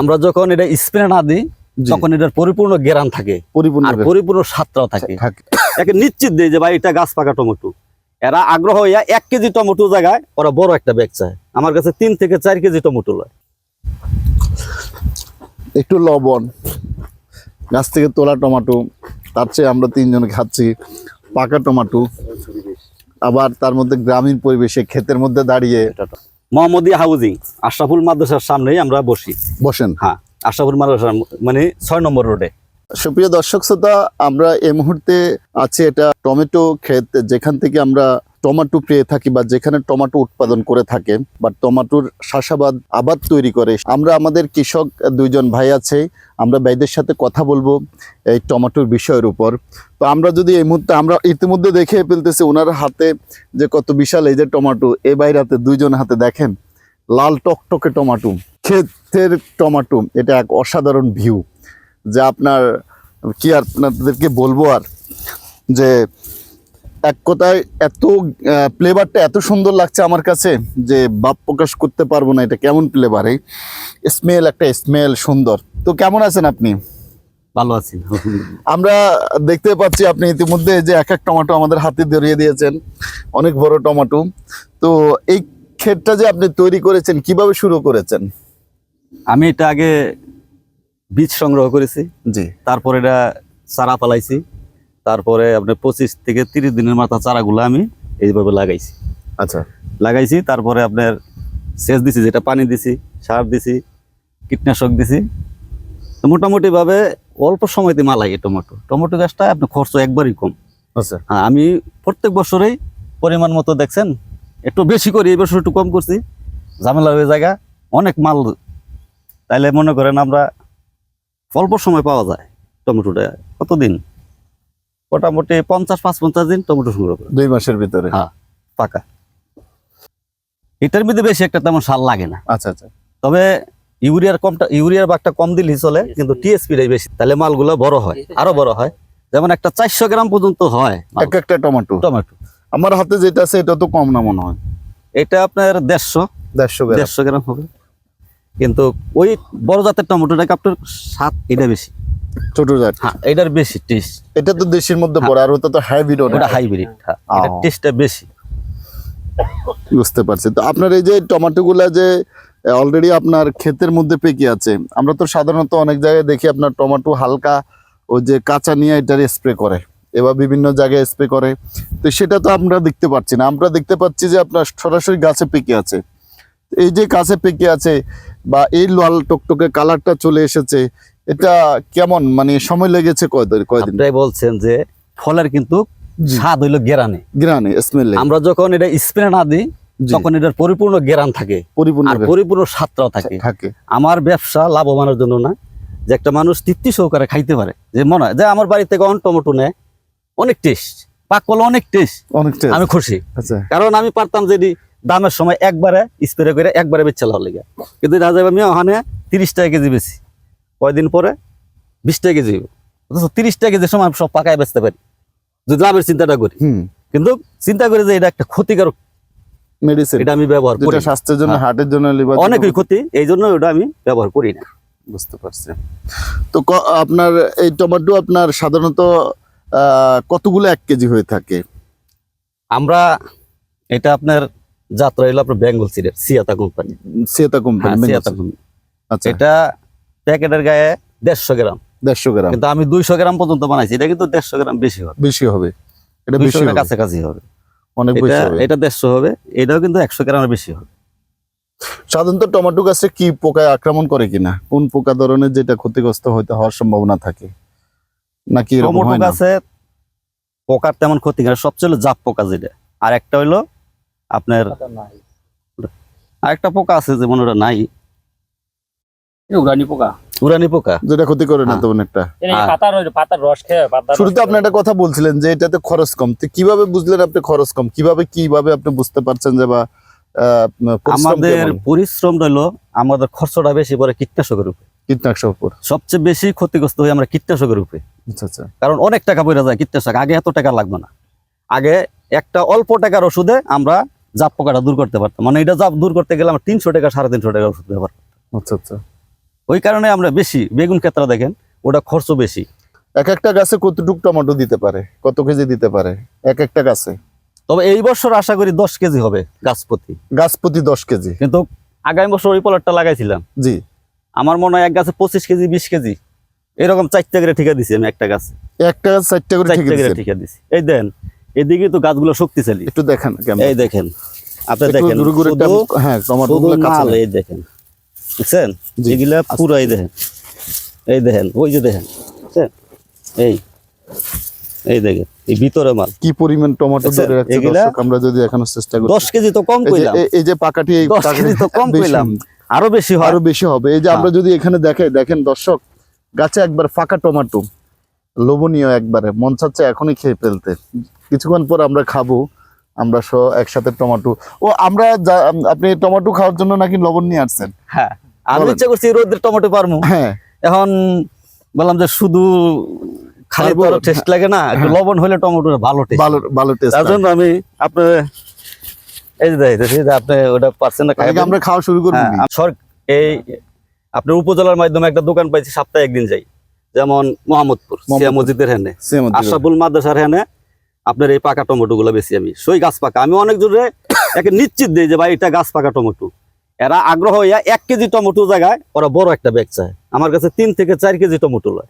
আমরা যখন এটা স্প্রে না দিই তখন এটার পরিপূর্ণ গেরান থাকে। পরিপূর্ণ পরিপূর্ণ স্বাদটাও থাকে। থাকে। একে নিশ্চিত দেয় যে ভাই এটা গাছ পাকা টমেটো। এরা আগ্রহ হইয়া এক কেজি টমেটো জায়গায় ওরা বড় একটা ব্যাগ চায়। আমার কাছে তিন থেকে চার কেজি টমেটো লয়। একটু লবণ। গাছ থেকে তোলা টমাটো তার চেয়ে আমরা তিনজন খাচ্ছি পাকা টমাটো। আবার তার মধ্যে গ্রামীণ পরিবেশে ক্ষেতের মধ্যে দাঁড়িয়ে মোহাম্মদী হাউজিং আশরাফুল মাদ্রাসার সামনেই আমরা বসি। বসেন। হ্যাঁ আশরাফুল মাদ্রাসার মানে ছয় নম্বর রোডে। সুপ্রিয় দর্শক শ্রোতা আমরা এই মুহূর্তে আছি এটা টমেটো ক্ষেত যেখান থেকে আমরা টমেটো পেয়ে থাকি বা যেখানে টমাটো উৎপাদন করে থাকে বা টমাটোর চাষাবাদ আবাদ তৈরি করে, আমরা আমাদের কৃষক দুইজন ভাই আছে, আমরা ভাইদের সাথে কথা বলব এই টমাটোর বিষয়ের উপর। তো আমরা যদি এই মুহূর্তে, আমরা ইতিমধ্যে দেখে ফেলতেছি ওনার হাতে যে কত বিশাল এই যে টমাটো, এ বাইরে হাতে দুইজন হাতে দেখেন, লাল টকটকে টমাটো, ক্ষেতের টমাটো, এটা এক অসাধারণ ভিউ যে আপনার কি আপনাদেরকে বলব আর, যে এক কথায় এত ফ্লেভারটা এত সুন্দর লাগছে আমার কাছে যে বাপ প্রকাশ করতে পারব না এটা কেমন ফ্লেভার এই। স্মেল একটা স্মেল সুন্দর। তো কেমন আছেন আপনি? ভালো আছি। আমরা দেখতে পাচ্ছি আপনি ইতিমধ্যে যে এক এক টমেটো আমাদের হাতে ধরিয়ে দিয়েছেন অনেক বড় টমেটো। তো এই ক্ষেতটা যে আপনি তৈরি করেছেন কীভাবে শুরু করেছেন? আমি এটা আগে বীজ সংগ্রহ করেছি। জি। তারপর এটা চারা পালাইছি তারপরে আপনার পঁচিশ থেকে তিরিশ দিনের মাথা চারাগুলো আমি এইভাবে লাগাইছি। আচ্ছা। লাগাইছি তারপরে আপনার সেচ দিছি যেটা পানি দিছি সার দিছি কীটনাশক দিছি। তো মোটামুটি ভাবে অল্প সময়তে মালাই টমেটো। টমেটো গাছটা আপনার খরচ একবারই কম। আচ্ছা। হ্যাঁ আমি প্রত্যেক বছরেই পরিমাণ মতো দেখছেন একটু বেশি করি এই বছর একটু কম করছি। ঝামেলা হয়ে জায়গা অনেক মাল তাইলে মনে করেন আমরা অল্প সময় পাওয়া যায় টমেটোটা কতদিন? মোটামুটি পঞ্চাশ পাঁচ পঞ্চাশ দিন টমেটো সংগ্রহ করে। দুই মাসের ভিতরে? হ্যাঁ পাকা। এটার মধ্যে বেশি একটা তেমন সার লাগে না। আচ্ছা আচ্ছা। তবে ইউরিয়ার কমটা ইউরিয়ার বাগটা কম দিলেই চলে কিন্তু টিএসপিটাই বেশি। তাহলে মালগুলো বড় হয় আরও বড় হয়। যেমন একটা চারশো গ্রাম পর্যন্ত হয়। এক একটা টমেটো? টমেটো। আমার হাতে যেটা আছে এটা তো কম না মনে হয়। এটা আপনার দেড়শো। দেড়শো দেড়শো গ্রাম হবে। কিন্তু ওই বড় জাতের টমেটোটাকে আপনার স্বাদ এটা বেশি। ছোট জাত? হ্যাঁ এটার বেশি টেস্ট এটা তো দেশের মধ্যে পড়ে আর ওটা তো হাইব্রিড ওটা হাইব্রিড হ্যাঁ। এটার ও। টেস্টটা বেশি। বুঝতে পারছি। তো আপনার এই যে টমেটো গুলা যে অলরেডি আপনার ক্ষেতের মধ্যে পেকে আছে আমরা তো সাধারণত অনেক জায়গায় দেখি আপনার টমেটো হালকা ওই যে কাঁচা নিয়ে এটার স্প্রে করে এবার বিভিন্ন জায়গায় স্প্রে করে। তো সেটা তো আমরা দেখতে পাচ্ছি না। আমরা দেখতে পাচ্ছি যে আপনার সরাসরি গাছে পেকে আছে। এই যে গাছে পেকে আছে বা এই লাল টকটকে কালারটা চলে এসেছে এটা কেমন? মানে সময় লেগেছে কয়দিন কয়দিন আপনি বলছেন যে ফলের কিন্তু স্বাদ হইল গেরানে। গ্রানে স্মেল আমরা যখন এটা স্প্রে না দিই তখন এটার পরিপূর্ণ গেরান থাকে। পরিপূর্ণ আর পরিপূর্ণ স্বাদটাও থাকে। থাকে। আমার ব্যবসা লাভবানের জন্য না যে একটা মানুষ তৃপ্তি সহকারে খাইতে পারে। যে মনে হয় যে আমার বাড়ি থেকে অন টমেটো নেয় অনেক টেস্ট পাক করলে অনেক টেস্ট অনেকটা আমি খুশি। আচ্ছা। কারণ আমি পারতাম যদি দামের সময় একবারে স্প্রে করে একবারে বেচে লাভ লেগে। কিন্তু যাবে আমি ওখানে তিরিশ টাকা কেজি বেশি। কয়দিন পরে? বিশ টাকা কেজি। অথচ তিরিশ টাকা কেজির সময় সব পাকায় বেচতে পারি। যদি লাভের চিন্তাটা করি। কিন্তু চিন্তা করি যে এটা একটা ক্ষতিকারক মেডিসিন এটা আমি ব্যবহার করি। স্বাস্থ্যের জন্য হ্যাঁ। হার্টের জন্য লিভার অনেকই ক্ষতি এই জন্য ওটা আমি ব্যবহার করি না। বুঝতে পারছি। তো আপনার এই টমেটো আপনার সাধারণত কতগুলো এক কেজি হয়ে থাকে? আমরা এটা আপনার যাত্রা হলো আপনার বেঙ্গল সিডের সিয়াতা কোম্পানি। সিয়াতা কোম্পানি হ্যাঁ সিয়াতা কোম্পানি। আচ্ছা। এটা প্যাকেটের গায়ে দেড়শো গ্রাম। দেড়শো গ্রাম। কিন্তু আমি দুইশো গ্রাম পর্যন্ত বানাইছি এটা কিন্তু দেড়শো গ্রাম বেশি হবে। বেশি হবে। এটা দুইশো বেশি কাছাকাছি হবে। অনেক এটা বেশি হবে। এটা দেড়শো হবে এটাও কিন্তু একশো গ্রামের বেশি হবে। সাধারণত টমেটো গাছে কি পোকায় আক্রমণ করে কিনা? কোন পোকা ধরনের যেটা ক্ষতিগ্রস্ত হইতে হওয়ার সম্ভাবনা থাকে? নাকি এরকম টমেটো গাছে পোকার তেমন ক্ষতি করে সবচেয়ে হলো জাপ পোকা যেটা। আর একটা হইল আপনার আর একটা পোকা আছে যেমন ওটা নাই উড়ানি পোকা। উড়ানি পোকা? যেটা ক্ষতি করে না হ্যাঁ। তেমন একটা। হ্যাঁ। পাতার পাতার রস খেয়ে শুরুতে আপনি একটা কথা বলছিলেন যে এটাতে খরচ কম। তো কীভাবে বুঝলেন আপনি খরচ কম? কীভাবে কীভাবে আপনি বুঝতে পারছেন যে বা আমাদের পরিশ্রম হইল আমাদের খরচটা বেশি পরে কীটনাশকের উপরে। কীটনাশক উপর। সবচেয়ে বেশি ক্ষতিগ্রস্ত হই আমরা কীটনাশকের উপরে। আচ্ছা আচ্ছা। কারণ অনেক টাকা পড়ে যায় কীটনাশক আগে এত টাকা লাগবে না। আগে একটা অল্প টাকার ওষুধে আমরা জাপ পোকাটা দূর করতে পারতাম। মানে এটা জাপ দূর করতে গেলে আমরা তিনশো টাকা সাড়ে তিনশো টাকার ওষুধ ব্যবহার করতাম। আচ্ছা আচ্ছা। ওই কারণে আমরা বেশি বেগুন ক্ষেত্রে দেখেন ওটা খরচ বেশি। এক একটা গাছে কতটুক টমেটো দিতে পারে? কত কেজি দিতে পারে? এক একটা গাছে? তবে এই বছর আশা করি দশ কেজি হবে গাছ প্রতি গাছ প্রতি দশ কেজি। কিন্তু আগামী বছর ওই পলটটা লাগাইছিলাম। জি। আমার মনে হয় এক গাছে পঁচিশ কেজি বিশ কেজি এরকম চারটে করে ঠিকা দিছি আমি একটা গাছ। একটা গাছ চারটা করে ঠিক করে ঠিকা দিছি। এই দেন এদিকে তো গাছগুলো শক্তিশালী। একটু দেখেন এই দেখেন আপনি দেখেন হ্যাঁ। এই দেখেন। বুঝছেন। এগুলা পুরো এই দেখেন। এই দেখেন ওই যে দেখেন বুঝছেন? এই এই দেখেন এই ভিতরে মাল। কি পরিমাণ টমেটো আচ্ছা, ধরে রাখছে দর্শক আমরা যদি এখনও চেষ্টা করি। দশ কেজি তো কম কইলাম। এই- যে পাকাটি কেজি তো কম কইলাম। আরও বেশি হয়। আরও বেশি হবে। এই যে আমরা যদি এখানে দেখাই দেখেন দর্শক গাছে একবার ফাঁকা টমেটো লোভনীয় একবারে মন চাচ্ছে এখনই খেয়ে ফেলতে। কিছুক্ষণ পর আমরা খাব আমরা সহ একসাথে টমেটো ও আমরা আপনি টমেটো খাওয়ার জন্য নাকি লবণ নিয়ে আসছেন? হ্যাঁ। আমি ইচ্ছা করছি রোদের টমেটো পারমু। হ্যাঁ। এখন বললাম যে শুধু খালি? টেস্ট লাগে না একটু হ্যাঁ। লবণ হলে টমেটো ভালো টেস্ট ভালো ভালো টেস্ট তার জন্য আমি আপনার এই যে এই যে আপনি ওটা পারছেন না খাইবেন। আমরা খাওয়া শুরু করব হ্যাঁ, সর এই আপনার উপজেলার মাধ্যমে একটা দোকান পাইছি সপ্তাহে একদিন যাই। যেমন মোহাম্মদপুর। সিয়া মসজিদের সেম আশরাফুল মাদ্রাসার হ্যানে আপনার এই পাকা টমেটো গুলো বেশি আমি। সই গাছ পাকা। আমি অনেক জোরে একে নিশ্চিত দিই যে ভাই এটা গাছ পাকা টমেটো। এরা আগ্রহ হইয়া এক কেজি টমেটো জায়গায় ওরা বড় একটা ব্যাগ চায়। আমার কাছে তিন থেকে চার কেজি টমেটো লয়।